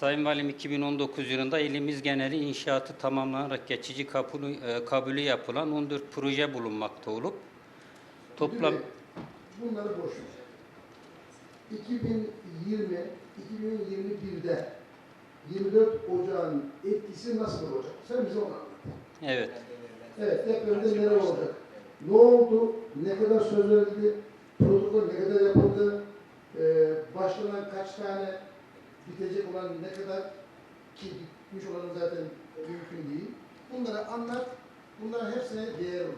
Sayın Valim 2019 yılında ilimiz geneli inşaatı tamamlanarak geçici kabulü, e, kabulü yapılan 14 proje bulunmakta olup toplam Şimdi bunları boş ver. 2020, 2021'de 24 Ocağın etkisi nasıl olacak? Sen bize onu anlat. evet Evet, depremde neler olacak? Ne oldu? Ne kadar söz verildi? Protokol ne kadar yapıldı? Ee, başlanan kaç tane bitecek olan ne kadar ki bitmiş olanı zaten mümkün değil. Bunları anlat. Bunların hepsine değer olur.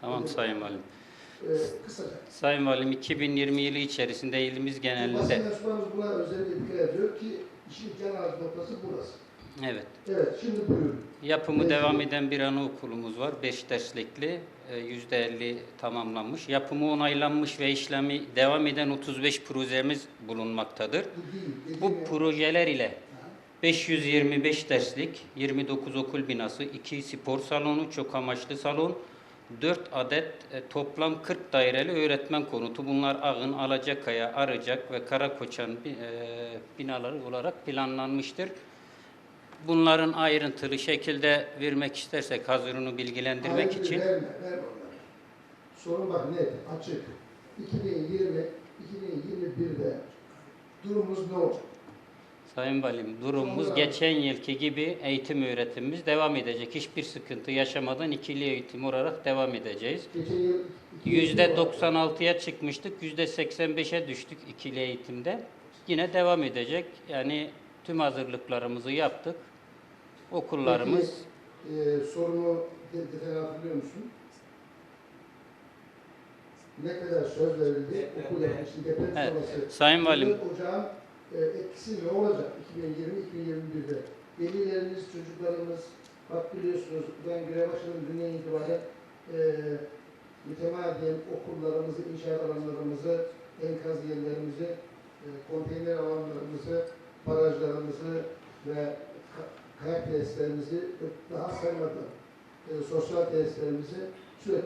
tamam Sayın Valim. Ee, kısaca. Sayın Valim 2020 yılı içerisinde ilimiz genelinde Basın mensuplarımız buna özellikle dikkat ediyor ki işin can noktası burası. Evet Evet, şimdi buyurun. Yapımı Evet. devam eden bir anaokulumuz var. 5 derslikli. e, %50 tamamlanmış. Yapımı onaylanmış ve işlemi devam eden 35 projemiz bulunmaktadır. Bu. Bu projeler ile Ha, 525 derslik, 29 okul binası, 2 spor salonu, çok amaçlı salon, 4 adet e, toplam 40 daireli öğretmen konutu. Bunlar Ağın, Alacakaya, Arıcak ve Karakoçan e, binaları olarak planlanmıştır. Bunların ayrıntılı şekilde vermek istersek hazırını bilgilendirmek ayrıca için Verme, onları. Sorun bak net, açık. 2020, 2021'de durumumuz ne olacak? Sayın Valim durumumuz Sonra- geçen yılki gibi eğitim öğretimimiz devam edecek. Hiçbir sıkıntı yaşamadan ikili eğitim olarak devam edeceğiz. Yüzde 96'ya çıkmıştık, yüzde 85'e düştük ikili eğitimde. Yine devam edecek. Yani tüm hazırlıklarımızı yaptık. Okullarımız Peki, e, sorumu de- detaylı hatırlıyor musun? Ne kadar söz verildi? Okul yapmıştı, deprem Evet. sonrası. Sayın Valim 24 Ocağın e, etkisi ne olacak 2020-2021'de? Velilerimiz, çocuklarımız, bak biliyorsunuz ben görev başladım dünden itibaren e, mütemadiyen okullarımızı, inşaat alanlarımızı, enkaz yerlerimizi, e, konteyner alanlarımızı, barajlarımızı ve ka- kayak tesislerimizi daha saymadan e, sosyal tesislerimizi sürekli